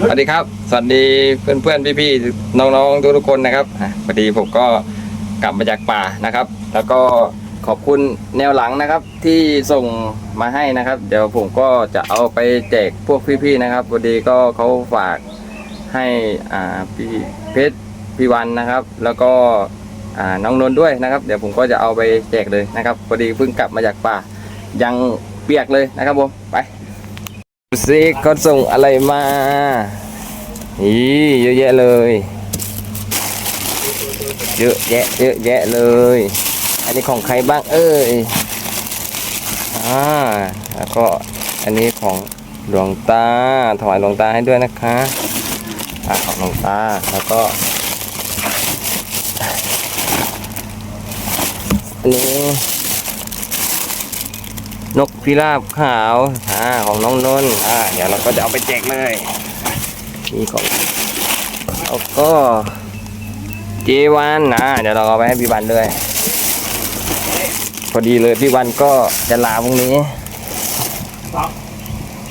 สวัสดีครับ สวัสดีเพื่อนเพื่อนพี่พี่ๆน้องๆทุกทุกๆคนนะครับพอดีผมก็กลับมาจากป่านะครับ แล้วก็ขอบคุณแนวหลังนะครับ ที่ส่งมาให้นะครับ เดี๋ยวผมก็จะเอาไปแจกพวกพี่ๆนะครับพอดีก็เขาฝากให้อ่าพี่เพชรพี่วันนะครับ แล้วก็อ่าน้องนนท์ด้วยนะครับ เดี๋ยวผมก็จะเอาไปแจกเลยนะครับพอดีเพิ่งกลับมาจากป่ายังเปียกเลยนะครับผมไป ซิเขาส่งอะไรมานี่เยอะแยะเลย เยอะแยะเยอะแยะเลย อันนี้ของใครบ้างเอ้ยอ่าแล้วก็อันนี้ของหลวงตาถวายหลวงตาให้ด้วยนะคะอ่าของหลวงตาแล้วก็อันนี้ นกพิราบขาวอ่าของน้องนนท์อ่าเดี๋ยวเราก็จะเอาไปแจกเลยนี่ของแล้วก็เจวันนะเดี๋ยวเราเอาไปให้พี่วันด้วยพอดีเลยพี่วันก็จะลาพรุ่งนี้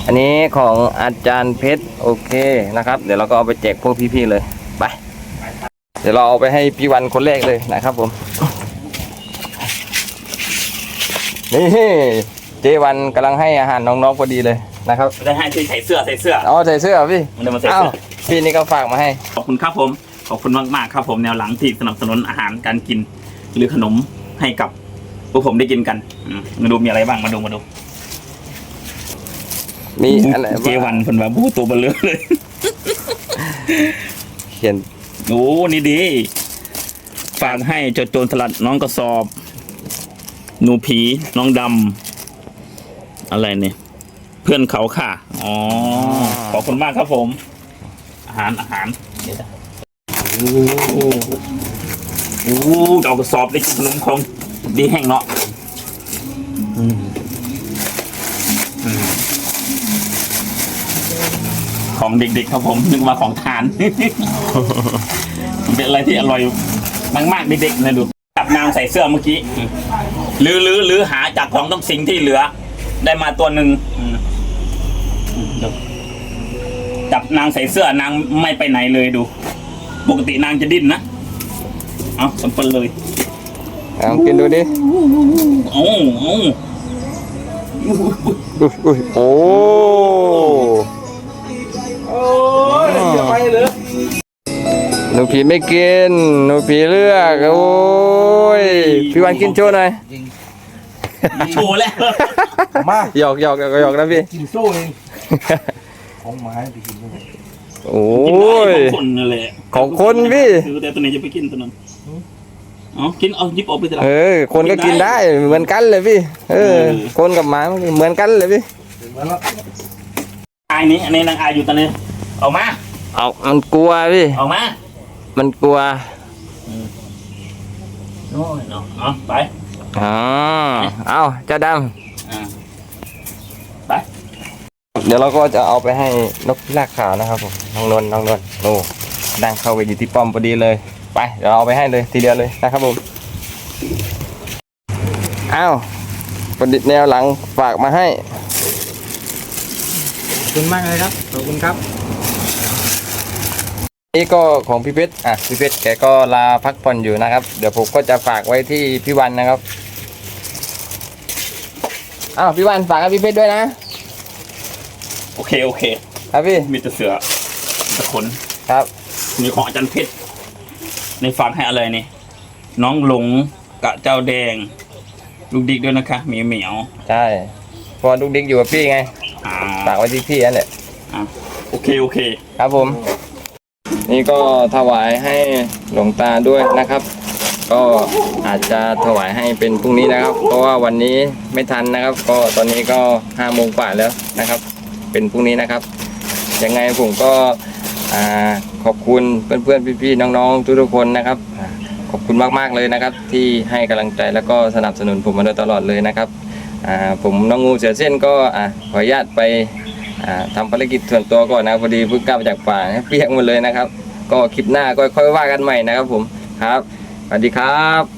อันนี้ของอาจารย์เพชรโอเคนะครับ เดี๋ยวเราก็เอาไปแจกพวกพี่ๆเลยไปเดี๋ยวเราเอาไปให้พี่วันคนแรกเลยนะครับผมนี่ เจวันกำลังให้อาหารน้องๆพอดีเลยนะครับได้ให้ที่ใส่เสื้อใส่เสื้อ เอาใส่เสื้อเหรอพี่มันจะมาใส่เอ้าเสื้อ พี่นี่ก็ฝากมาให้ ขอบคุณครับผม ขอบคุณมากๆครับผมแนวหลังที่สนับสนุนอาหารการกิน หรือขนมให้กับพวกผมได้กินกันอืมมาดูมีอะไรบ้างมาดูมาดูมีอะไรเจวันเพิ่นว่าบูตัวเบลอเลย เขียนโอ้นี่ดี ฝากให้โจโจรสลัดน้องกระสอบ หนูผีน้องดำ อะไรเนี่ย เพื่อนเขาค่ะ อ๋อ ขอบคุณมากครับผม อาหารอาหารเดี๋ยวนะโอ้โหโอ้โหเอากระสอบได้กินขนมของดีแห้งเนาะอืมอืมของเด็กๆครับผมนึกว่าของทานมันเป็นอะไรที่อร่อยมากๆเด็กๆนะดูจับนางใส่เสื้อเมื่อกี้หรือหรือหรือหาจากของต้องสิ่งที่เหลือ ได้มาตัวหนึ่งอืมอืมดูจับนางใส่เสื้อนางไม่ไปไหนเลยดู ปกตินางจะดิ้นนะเอาสัมปนเลยเอากินดูดิโอ้โอ้อุ้ยอุ้ยโอ้โอ้ยอย่าไปเลยหนูผีไม่กินหนูผีเลือกโอ้ยพี่วันกินโชว์หน่อย โชว์แล้วมาหยอกหยอกหยอกหยอกนะพี่กินโซ่เองของไม้ไปกินด้วยโอ้กินได้ยของคนนั่นแหละของคนพี่คือแต่ตัวไหนจะไปกินตัวนั้นอ๋อกินเอาหยิบออกไปแต่ละเออคนก็กินได้เหมือนกันเลยพี่เออเออคนกับหมามันเหมือนกันเลยพี่ถึงแล้วอายนี้อันนี้นางอายอยู่ตอนนี้ออกมาเอามันกลัวพี่ออกมา มันกลัวโอ้ยเนาะเอาไป อ๋อเอาเจ้าดอ่าไปำเดี๋ยวเราก็จะเอาไปให้นกพิราบขาวนะครับผมน้องนนท์น้องนนท์โอ้ดังเข้าไปอยู่ที่ป้อมพอดีเลย ไป เดี๋ยวเราเอาไปให้เลยทีเดียวเลยนะครับผมอ้าวประดิษฐ์แนวหลังฝากมาให้ขอบคุณมากเลยครับ ขอบคุณครับ นี่ก็ของพี่เพชรอะพี่เพชรแกก็ลาพักผ่อนอยู่นะครับ เดี๋ยวผมก็จะฝากไว้ที่พี่วันนะครับ อ้าวพี่วันฝากให้พี่เพชรด้วยนะโอเคโอเค ครับพี่มีแต่เสือตะขนครับ มีของอาจารย์เพชรในฝากให้อะไรนี่ น้องหลงกะเจ้าแดง ลูกดิกด้วยนะคะเหมียวเหมียว ใช่เพอลูกดิ๊กอยู่กับพี่ไงอ่าฝากไว้ที่พี่นั่นแหละอ่าโอเคโอเค ครับผม นี่ก็ถวายให้หลวงตาด้วยนะครับ ก็อาจจะถวายให้เป็นพรุ่งนี้นะครับ เพราะว่าวันนี้ไม่ทันนะครับ ก็ตอนนี้ก็ห้าโมงกว่าแล้วนะครับ เป็นพรุ่งนี้นะครับ ยังไงผมก็ขอบคุณเพื่อนๆพี่ๆน้องๆทุกๆคนนะครับ ขอบคุณมากๆเลยนะครับ ที่ให้กำลังใจแล้วก็สนับสนุนผมมาโดยตลอดเลยนะครับผมน้องงูเสือเส้นก็ขออนุญาตไปอ่าทำภารกิจส่วนตัวก่อนนะพอดีเพิ่งกลับมาจากป่าเปียกหมดเลยนะครับ ก็คลิปหน้าก็ค่อยว่ากันใหม่นะครับผมครับ สวัสดีครับ